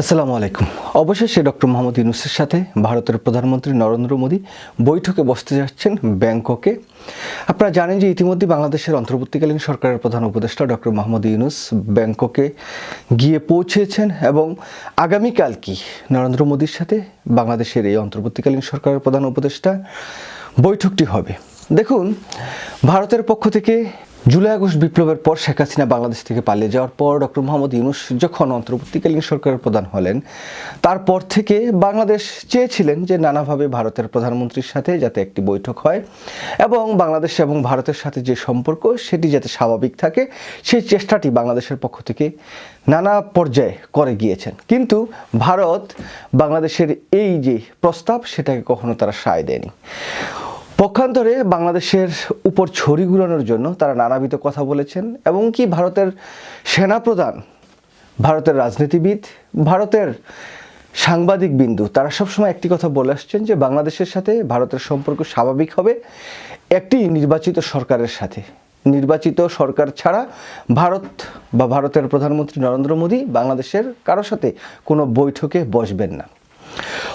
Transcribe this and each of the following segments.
আসসালামু আলাইকুম। অবশেষে ডক্টর মোহাম্মদ ইউনুসের সাথে ভারতের প্রধানমন্ত্রী নরেন্দ্র মোদী বৈঠকে বসতে যাচ্ছেন ব্যাংককে। আপনারা জানেন যে ইতিমধ্যে বাংলাদেশের অন্তর্বর্তীকালীন সরকারের প্রধান উপদেষ্টা ডক্টর মোহাম্মদ ইউনুস ব্যাংককে গিয়ে পৌঁছেছেন এবং আগামীকাল কি নরেন্দ্র মোদীর সাথে বাংলাদেশের এই অন্তর্বর্তীকালীন সরকারের প্রধান উপদেষ্টা বৈঠকটি হবে। দেখুন, ভারতের পক্ষ থেকে জুলাই আগস্ট বিপ্লবের পর শেখ হাসিনা বাংলাদেশ থেকে পালিয়ে যাওয়ার পর ডক্টর মোহাম্মদ ইউনুস যখন অন্তর্বর্তীকালীন সরকারের প্রধান হলেন, তারপর থেকে বাংলাদেশ চেয়েছিলেন যে নানাভাবে ভারতের প্রধানমন্ত্রীর সাথে যাতে একটি বৈঠক হয় এবং বাংলাদেশ এবং ভারতের সাথে যে সম্পর্ক সেটি যাতে স্বাভাবিক থাকে, সেই চেষ্টাটি বাংলাদেশের পক্ষ থেকে নানা পর্যায়ে করে গিয়েছেন। কিন্তু ভারত বাংলাদেশের এই যে প্রস্তাব, সেটাকে কখনো তারা সায় দেয়নি। পক্ষান্তরে বাংলাদেশের উপর ছড়ি ঘুরানোর জন্য তারা নানাবিধ কথা বলেছেন এবং কি ভারতের সেনাপ্রধান, ভারতের রাজনীতিবিদ, ভারতের সাংবাদিক বিন্দু, তারা সবসময় একটি কথা বলে আসছেন যে বাংলাদেশের সাথে ভারতের সম্পর্ক স্বাভাবিক হবে একটি নির্বাচিত সরকারের সাথে। নির্বাচিত সরকার ছাড়া ভারত বা ভারতের প্রধানমন্ত্রী নরেন্দ্র মোদী বাংলাদেশের কারোর সাথে কোনো বৈঠকে বসবেন না।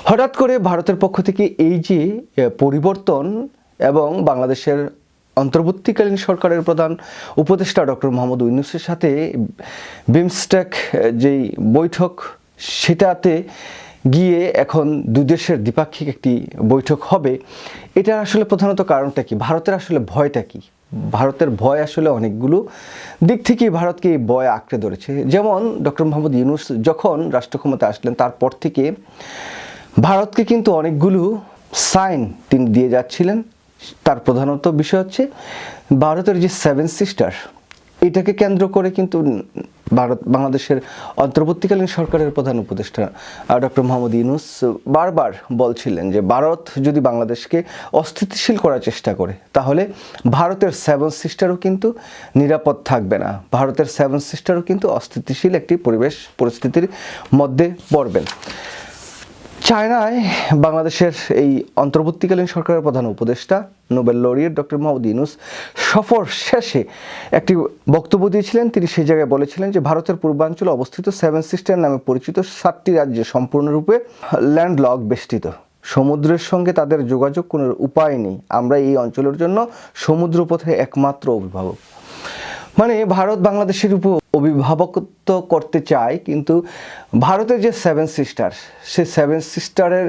হঠাৎ করে ভারতের পক্ষ থেকে এই যে পরিবর্তন এবং বাংলাদেশের অন্তর্বর্তীকালীন সরকারের প্রধান উপদেষ্টা ডক্টর মোহাম্মদ ইউনুসের সাথে বিমস্টেক যেই বৈঠক, সেটাতে গিয়ে এখন দুই দেশের দ্বিপাক্ষিক একটি বৈঠক হবে। এটা আসলে প্রধানত কারণটা কি? ভারতের আসলে ভয়টা কি? ভারতের ভয় আসলে অনেকগুলো দিক থেকেই ভারতকে এই ভয় আঁকড়ে ধরেছে। যেমন ডক্টর মোহাম্মদ ইউনুস যখন রাষ্ট্রক্ষমতা আসলেন, তারপর থেকে ভারতকে কিন্তু অনেকগুলো সাইন তিনি দিয়ে যাচ্ছিলেন। তার প্রধানত বিষয় হচ্ছে ভারতের যে সেভেন সিস্টার এটাকে কেন্দ্র করে কিন্তু ভারত, বাংলাদেশের অন্তর্বর্তীকালীন সরকারের প্রধান উপদেষ্টা ডক্টর মোহাম্মদ ইউনুস বারবার বলছিলেন যে ভারত যদি বাংলাদেশকে অস্থিতিশীল করার চেষ্টা করে, তাহলে ভারতের সেভেন সিস্টারও কিন্তু নিরাপদ থাকবে না। ভারতের সেভেন সিস্টারও কিন্তু অস্থিতিশীল একটি পরিবেশ, পরিস্থিতির মধ্যে পড়বেন। চায়নায় বাংলাদেশের এই অন্তর্বর্তীকালীন সরকারের প্রধান উপদেষ্টা, Nobel laureate doctor Mohammad Yunus সফর শেষে একটি বক্তব্য দিয়েছিলেন। তিনি সেই জায়গায় বলেছিলেন যে, ভারতের পূর্বাঞ্চলে অবস্থিত সেভেন সিস্টার নামে পরিচিত সাতটি রাজ্যে সম্পূর্ণরূপে ল্যান্ডলক বেষ্টিত। সমুদ্রের সঙ্গে তাদের যোগাযোগ কোনো উপায় নেই। আমরা এই অঞ্চলের জন্য সমুদ্রপথে একমাত্র অভিভাবক। মানে ভারত বাংলাদেশের উপর অভিভাবকত্ব করতে চায়, কিন্তু ভারতের যে সেভেন সিস্টার সে সেভেন সিস্টারের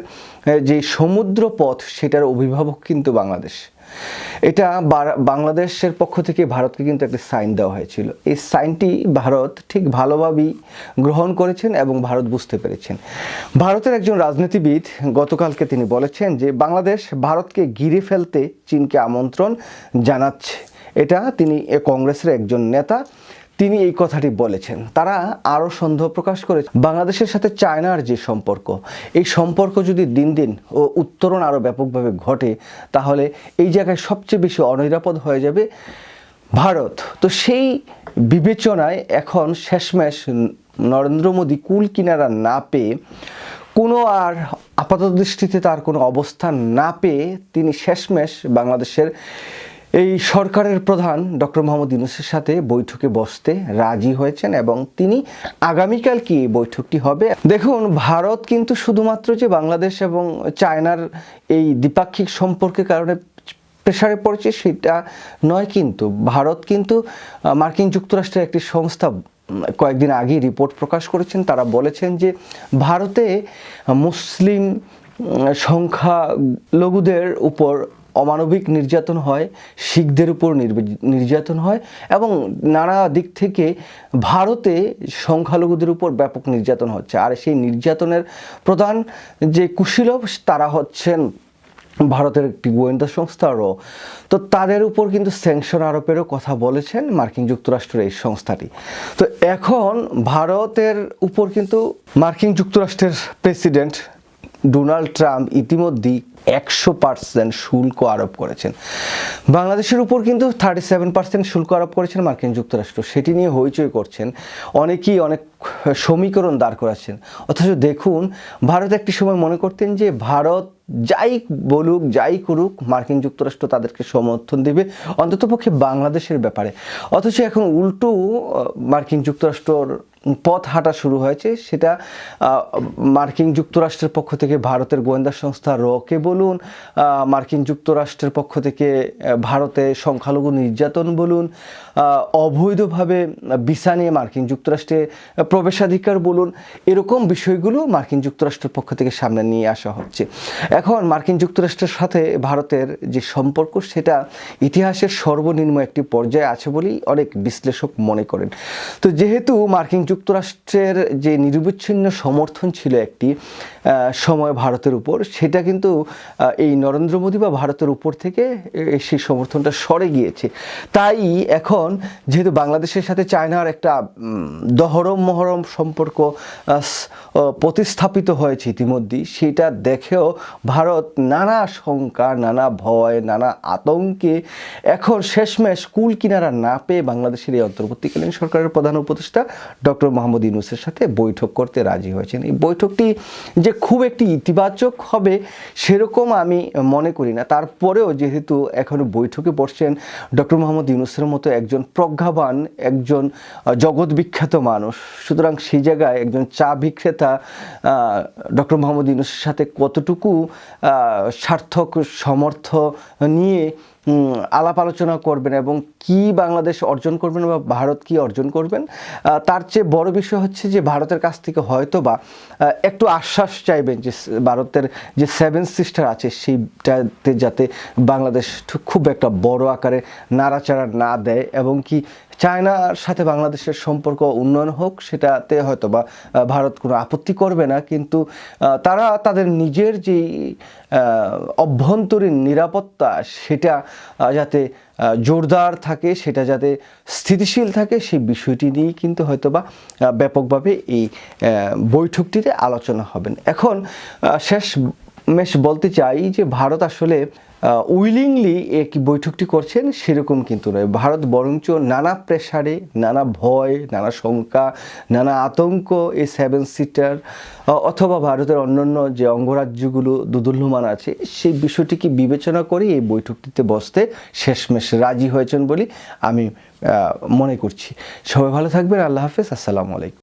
যে সমুদ্র পথ সেটার অভিভাবক কিন্তু বাংলাদেশ। এটা বাংলাদেশের পক্ষ থেকে ভারতকে কিন্তু একটা সাইন দেওয়া হয়েছিল। এই সাইনটি ভারত ঠিক ভালোভাবেই গ্রহণ করেছেন এবং ভারত বুঝতে পেরেছেন। ভারতের একজন রাজনীতিবিদ গতকালকে তিনি বলেছেন যে, বাংলাদেশ ভারতকে ঘিরে ফেলতে চীনকে আমন্ত্রণ জানাচ্ছে। এটা তিনি এ কংগ্রেসের একজন নেতা, তিনি এই কথাটি বলেছেন। তারা আরও সন্দেহ প্রকাশ করে বাংলাদেশের সাথে চায়নার যে সম্পর্ক, এই সম্পর্ক যদি দিন দিন ও উত্তরণ আরও ব্যাপকভাবে ঘটে, তাহলে এই জায়গায় সবচেয়ে বেশি অনিরাপদ হয়ে যাবে ভারত। তো সেই বিবেচনায় এখন শেষমেশ নরেন্দ্র মোদী কুল কিনারা না পেয়ে, কোনো আর আপাতত দৃষ্টিতে তার কোনো অবস্থান না পেয়ে তিনি শেষমেশ বাংলাদেশের এই সরকারের প্রধান ডক্টর মোহাম্মদ ইউনুসের সাথে বৈঠকে বসতে রাজি হয়েছেন এবং তিনি আগামীকাল কি বৈঠকটি হবে? দেখুন, ভারত কিন্তু শুধুমাত্র যে বাংলাদেশ এবং চায়নার এই দ্বিপাক্ষিক সম্পর্কের কারণে প্রেসারে পড়েছে সেটা নয় কিন্তু। ভারত কিন্তু মার্কিন যুক্তরাষ্ট্রের একটি সংস্থা কয়েকদিন আগে রিপোর্ট প্রকাশ করেছেন। তারা বলেছেন যে ভারতে মুসলিম সংখ্যালঘুদের উপর অমানবিক নির্যাতন হয়, শিখদের উপর নির্যাতন হয় এবং নানা দিক থেকে ভারতে সংখ্যালঘুদের উপর ব্যাপক নির্যাতন হচ্ছে। আর সেই নির্যাতনের প্রধান যে কুশীলভ, তারা হচ্ছেন ভারতের একটি গোয়েন্দা সংস্থা তো তাদের উপর কিন্তু স্যাংশন আরোপেরও কথা বলেছেন মার্কিন যুক্তরাষ্ট্রের এই সংস্থাটি। তো এখন ভারতের উপর কিন্তু মার্কিন যুক্তরাষ্ট্রের প্রেসিডেন্ট ডোনাল্ড ট্রাম্প ইতিমধ্যেই একশো পার্সেন্ট শুল্ক আরোপ করেছেন। বাংলাদেশের উপর কিন্তু থার্টি সেভেন পার্সেন্ট শুল্ক আরোপ করেছেন মার্কিন যুক্তরাষ্ট্র। সেটি নিয়ে হইচই করছেন অনেকেই, অনেক সমীকরণ দাঁড় করাচ্ছেন। অথচ দেখুন, ভারত একটি সময় মনে করতেন যে ভারত যাই বলুক, যাই করুক, মার্কিন যুক্তরাষ্ট্র তাদেরকে সমর্থন দেবে অন্ততপক্ষে বাংলাদেশের ব্যাপারে। অথচ এখন উল্টো মার্কিন যুক্তরাষ্ট্রর পথ হাঁটা শুরু হয়েছে। সেটা মার্কিন যুক্তরাষ্ট্রের পক্ষ থেকে ভারতের গোয়েন্দা সংস্থা রকে বলুন মার্কিন যুক্তরাষ্ট্রের পক্ষ থেকে ভারতে সংখ্যালঘু নির্যাতন বলুন অবৈধভাবে ভিসা নিয়ে মার্কিন যুক্তরাষ্ট্রে প্রবেশাধিকার বলুন, এরকম বিষয়গুলো মার্কিন যুক্তরাষ্ট্রের পক্ষ থেকে সামনে নিয়ে আসা হচ্ছে। এখন মার্কিন যুক্তরাষ্ট্রের সাথে ভারতের যে সম্পর্ক, সেটা ইতিহাসের সর্বনিম্ন একটি পর্যায়ে আছে বলেই অনেক বিশ্লেষক মনে করেন। তো যেহেতু মার্কিন যুক্তরাষ্ট্রের যে নিরবিচ্ছিন্ন সমর্থন ছিল একটি সময় ভারতের উপর, সেটা কিন্তু এই নরেন্দ্র মোদী বা ভারতের উপর থেকে সেই সমর্থনটা সরে গিয়েছে। তাই এখন যেহেতু বাংলাদেশের সাথে চায়নার একটা দহরম মহরম সম্পর্ক প্রতিস্থাপিত হয়েছে ইতিমধ্যেই, সেটা দেখেও ভারত নানা শঙ্কা নানা ভয়, নানা আতঙ্কে এখন শেষমেশ কুল কিনারা না পেয়ে বাংলাদেশের এই অন্তর্বর্তীকালীন সরকারের প্রধান উপদেষ্টা ডক্টর মোহাম্মদ ইউনুসের সাথে বৈঠক করতে রাজি হয়েছেন। এই বৈঠকটি যে খুব একটি ইতিবাচক হবে সেরকম আমি মনে করি না। তারপরেও যেহেতু এখনও বৈঠকে বসছেন ডক্টর মোহাম্মদ ইউনুসের মতো একজন প্রজ্ঞাবান, একজন জগৎ বিখ্যাত মানুষ, সুতরাং সেই জায়গায় একজন চা বিক্রেতা ডক্টর মোহাম্মদ ইউনুসের সাথে কতটুকু সার্থক, সমর্থ নিয়ে আলাপ আলোচনা করবেন এবং কি বাংলাদেশ অর্জন করবেন বা ভারত কি অর্জন করবেন তার চেয়ে বড় বিষয় হচ্ছে যে ভারতের কাছ থেকে হয়তো বা একটু আশ্বাস চাইবেন যে ভারতের যে সেভেন সিস্টার আছে সেইটাতে যাতে বাংলাদেশ খুব একটা বড় আকারে নাড়াচাড়া না দেয় এবং কি চায়নার সাথে বাংলাদেশের সম্পর্ক উন্নয়ন হোক, সেটাতে হয়তো বা ভারত কোনো আপত্তি করবে না, কিন্তু তারা তাদের নিজের যে অভ্যন্তরীণ নিরাপত্তা, সেটা যাতে জোরদার থাকে, সেটা যাতে স্থিতিশীল থাকে, সেই বিষয়টি নিয়েই কিন্তু হয়তো বা ব্যাপকভাবে এই বৈঠকটিতে আলোচনা হবেন। এখন শেষ মেশ, বলতে চাই যে ভারত আসলে উইলিংলি এক বৈঠকটি করছেন সেরকম কিন্তু নয়। ভারত বরঞ্চ নানা প্রেসারে, নানা ভয়, নানা শঙ্কা, নানা আতঙ্ক এই সেভেন সিটার অথবা ভারতের অন্যান্য যে অঙ্গরাজ্যগুলো দুদুল্যমান আছে, সেই বিষয়টিকে বিবেচনা করে এই বৈঠকটিতে বসতে শেষমেশ রাজি হয়েছেন বলে আমি মনে করছি। সবাই ভালো থাকবেন, আল্লাহ হাফেজ, আসসালামু আলাইকুম।